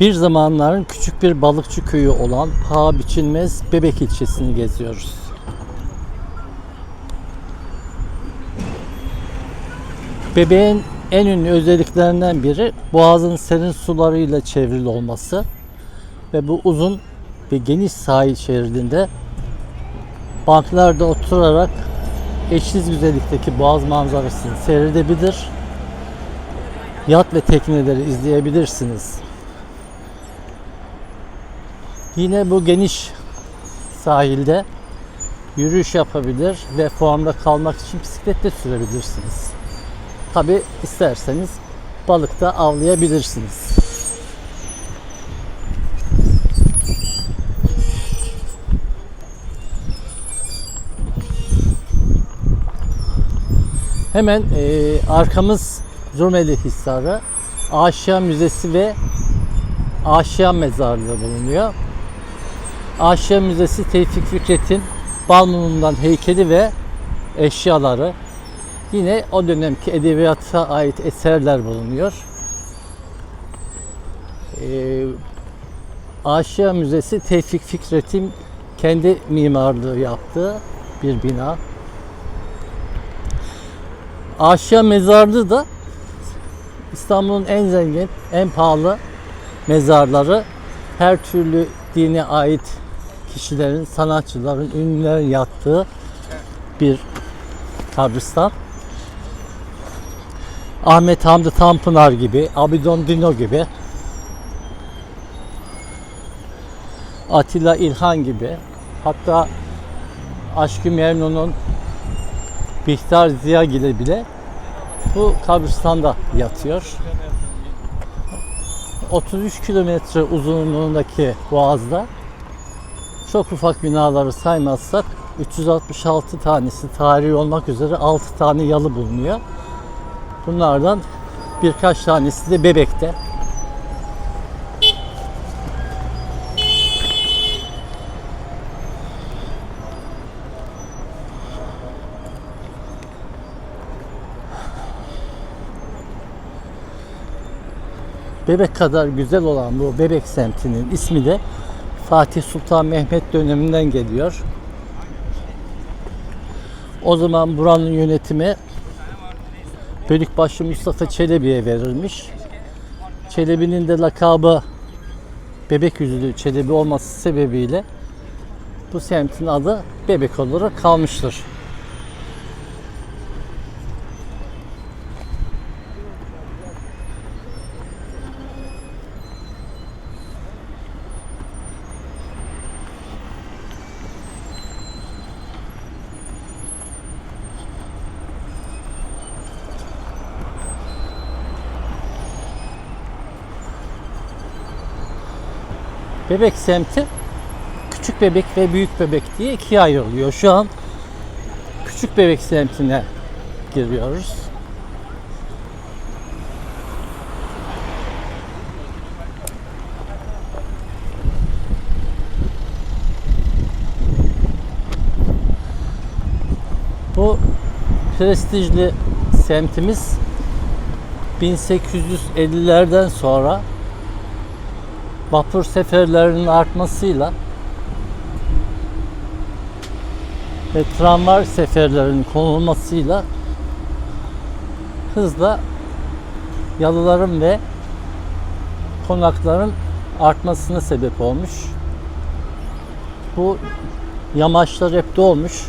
Bir zamanların küçük bir balıkçı köyü olan paha biçilmez Bebek ilçesini geziyoruz. Bebeğin en ünlü özelliklerinden biri boğazın serin sularıyla çevrili olması ve bu uzun ve geniş sahil şeridinde banklarda oturarak eşsiz güzellikteki boğaz manzarasını seyredebilir, yat ve tekneleri izleyebilirsiniz. Yine bu geniş sahilde yürüyüş yapabilir ve formda kalmak için bisiklet de sürebilirsiniz. Tabi isterseniz balık da avlayabilirsiniz. Hemen e, arkamız Rumeli Hisarı, Aşia Müzesi ve Aşia Mezarlığı bulunuyor. Aşia Müzesi Tevfik Fikret'in Balmum'dan heykeli ve eşyaları. Yine o dönemki edebiyata ait eserler bulunuyor. Ee, Müzesi Tevfik Fikret'in kendi mimarlığı yaptığı bir bina. Aşia Mezarlığı da İstanbul'un en zengin, en pahalı mezarları. Her türlü dine ait kişilerin, sanatçıların, ünlülerin yattığı bir kabristan. Ahmet Hamdi Tanpınar gibi, Abidon Dino gibi, Atilla İlhan gibi, hatta Aşkı Memnun'un Bihter Ziyagil'i bile bu kabristanda yatıyor. 33 kilometre uzunluğundaki boğazda çok ufak binaları saymazsak 366 tanesi tarihi olmak üzere 6 tane yalı bulunuyor. Bunlardan birkaç tanesi de Bebek'te. Bebek kadar güzel olan bu Bebek semtinin ismi de Fatih Sultan Mehmet döneminden geliyor. O zaman buranın yönetimi Bölükbaşı Mustafa Çelebi'ye verilmiş. Çelebi'nin de lakabı Bebek Yüzlü Çelebi olması sebebiyle bu semtin adı Bebek olarak kalmıştır. Bebek semti küçük bebek ve büyük bebek diye ikiye ayrılıyor. Şu an küçük bebek semtine giriyoruz. Bu prestijli semtimiz 1850'lerden sonra vapur seferlerinin artmasıyla ve tramvay seferlerinin konulmasıyla hızla yalıların ve konakların artmasına sebep olmuş. Bu yamaçlar hep dolmuş.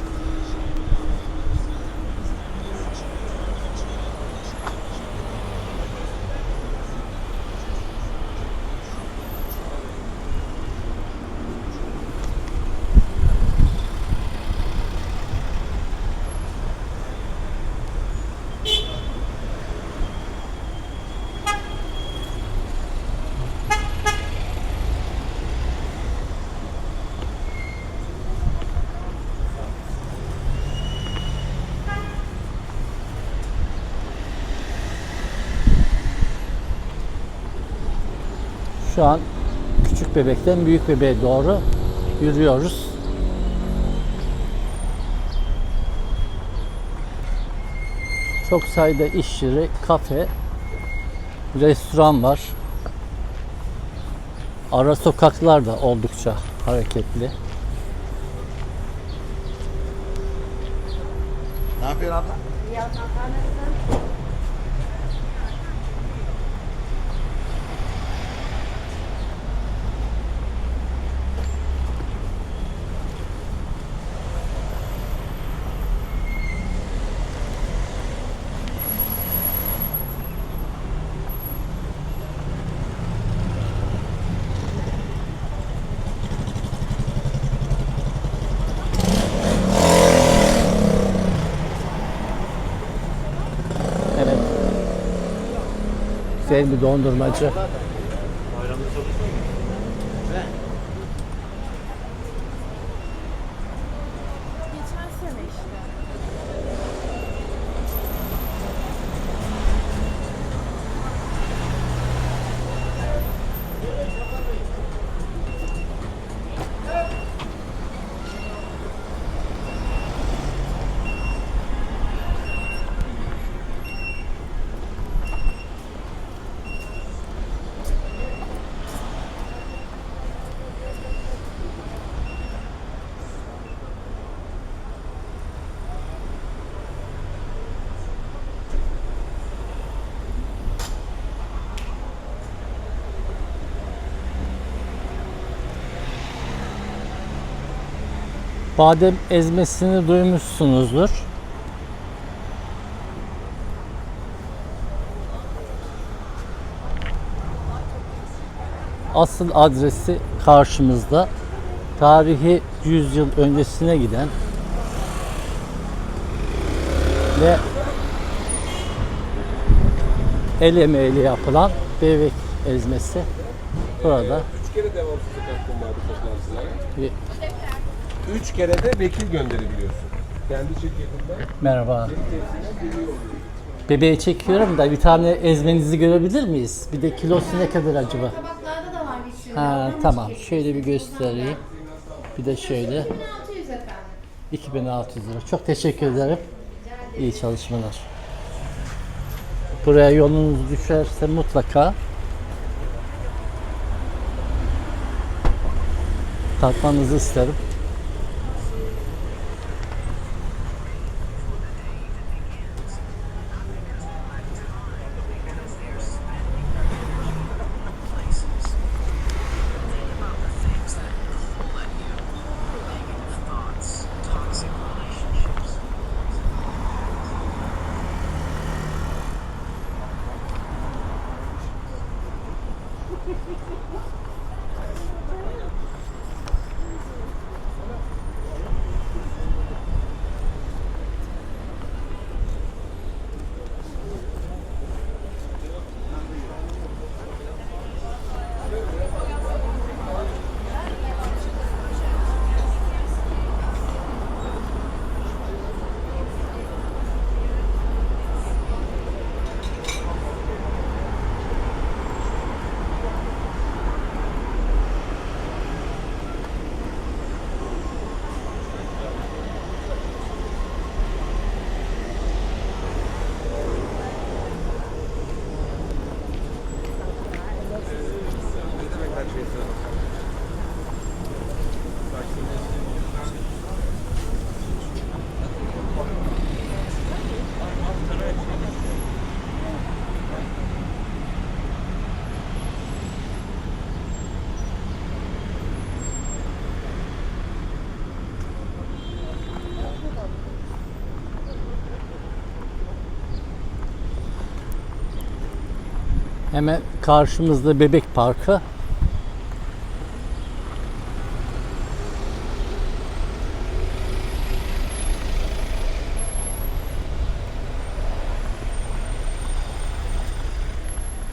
Şu an küçük bebekten büyük bebeğe doğru yürüyoruz. Çok sayıda iş yeri, kafe, restoran var. Ara sokaklar da oldukça hareketli. Ne yapıyorsun abla? Güzel bir dondurmacı. Badem ezmesini duymuşsunuzdur. Asıl adresi karşımızda. Tarihi 100 yıl öncesine giden ve el emeğiyle yapılan bebek ezmesi burada. Üç kere devamsızlık hakkım vardı toplantılara. Üç kere de vekil gönderebiliyorsun. Kendi şirketinden Merhaba. temsilen geliyor. Bebeği çekiyorum da bir tane ezmenizi görebilir miyiz? Bir de kilosu ne kadar acaba? Tabaklarda da var bir sürü. Ha tamam. Şöyle bir göstereyim. Bir de şöyle 1600 efendim. 2600 lira. Çok teşekkür ederim. İyi çalışmalar. Buraya yolunuz düşerse mutlaka tatmanızı isterim. Hemen karşımızda Bebek Parkı.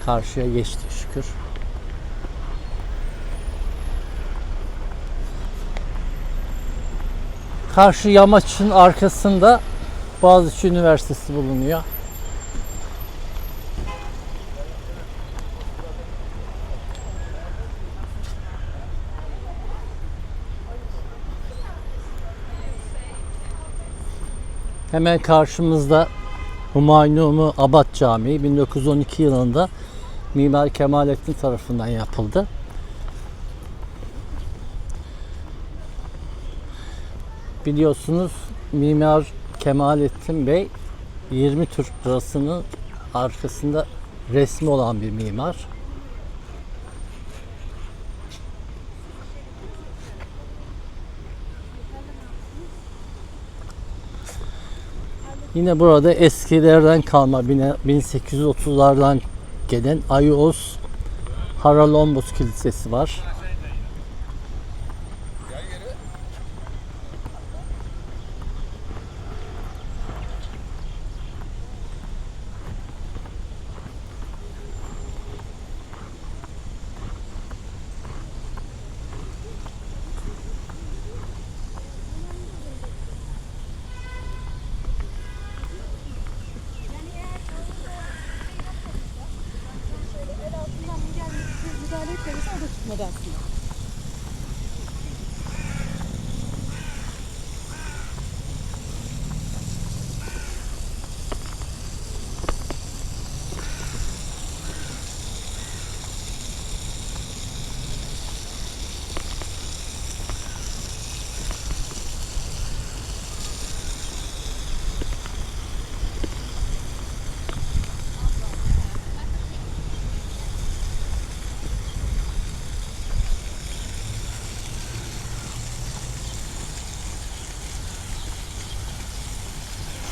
Karşıya geçti şükür. Karşı yamaçın arkasında Boğaziçi Üniversitesi bulunuyor. Hemen karşımızda Humaynumu Abad Camii 1912 yılında Mimar Kemalettin tarafından yapıldı. Biliyorsunuz Mimar Kemalettin Bey 20 Türk lirasının arkasında resmi olan bir mimar. Yine burada eskilerden kalma bine- 1830'lardan gelen Ayos Haralombos Kilisesi var.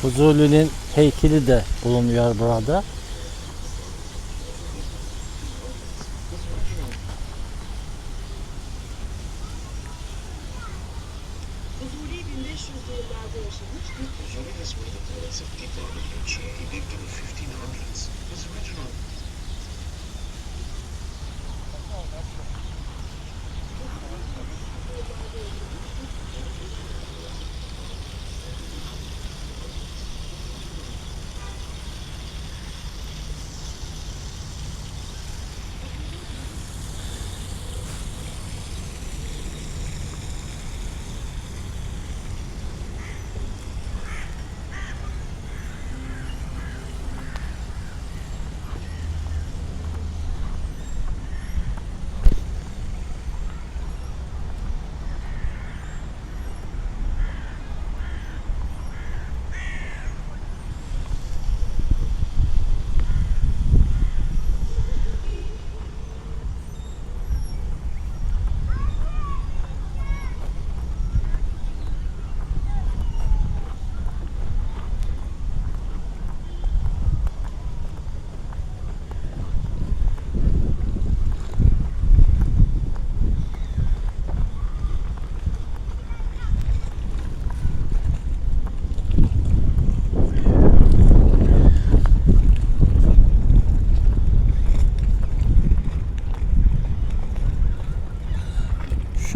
Fuzuli'nin heykeli de bulunuyor burada. Fuzuli 1500'lü yıllarda yaşamış. Fuzuli has one of the poets of Deepar literature. He lived in the 1500s. His original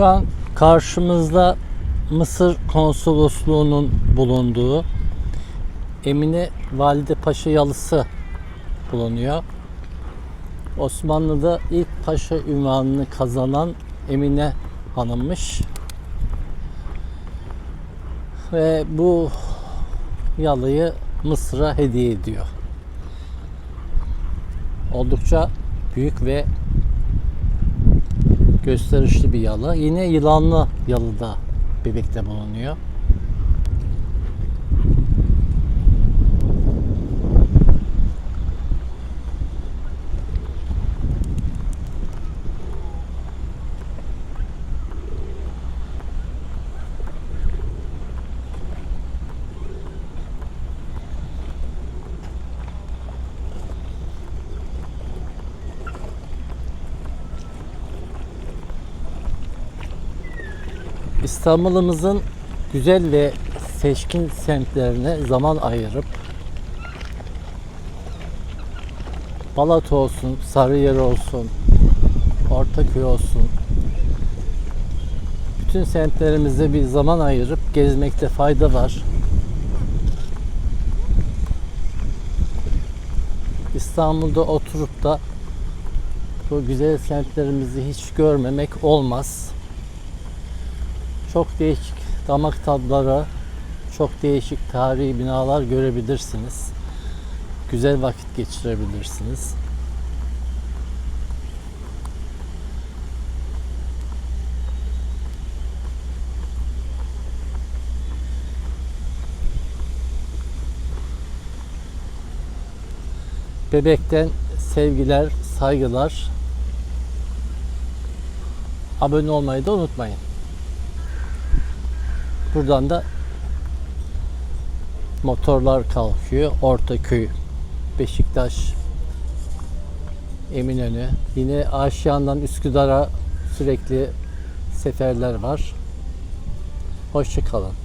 Şu an karşımızda Mısır Konsolosluğu'nun bulunduğu Emine Valide Paşa Yalısı bulunuyor. Osmanlı'da ilk paşa ünvanını kazanan Emine Hanım'mış. Ve bu yalıyı Mısır'a hediye ediyor. Oldukça büyük ve gösterişli bir yalı. Yine yılanlı yalıda bebekte bulunuyor. İstanbul'umuzun güzel ve seçkin semtlerine zaman ayırıp Balat olsun, Sarıyer olsun, Ortaköy olsun bütün semtlerimize bir zaman ayırıp gezmekte fayda var. İstanbul'da oturup da bu güzel semtlerimizi hiç görmemek olmaz. Çok değişik damak tadları, çok değişik tarihi binalar görebilirsiniz. Güzel vakit geçirebilirsiniz. Bebekten sevgiler, saygılar. Abone olmayı da unutmayın. Buradan da motorlar kalkıyor. Ortaköy, Beşiktaş, Eminönü. Yine Aşiyan'dan Üsküdar'a sürekli seferler var. Hoşçakalın.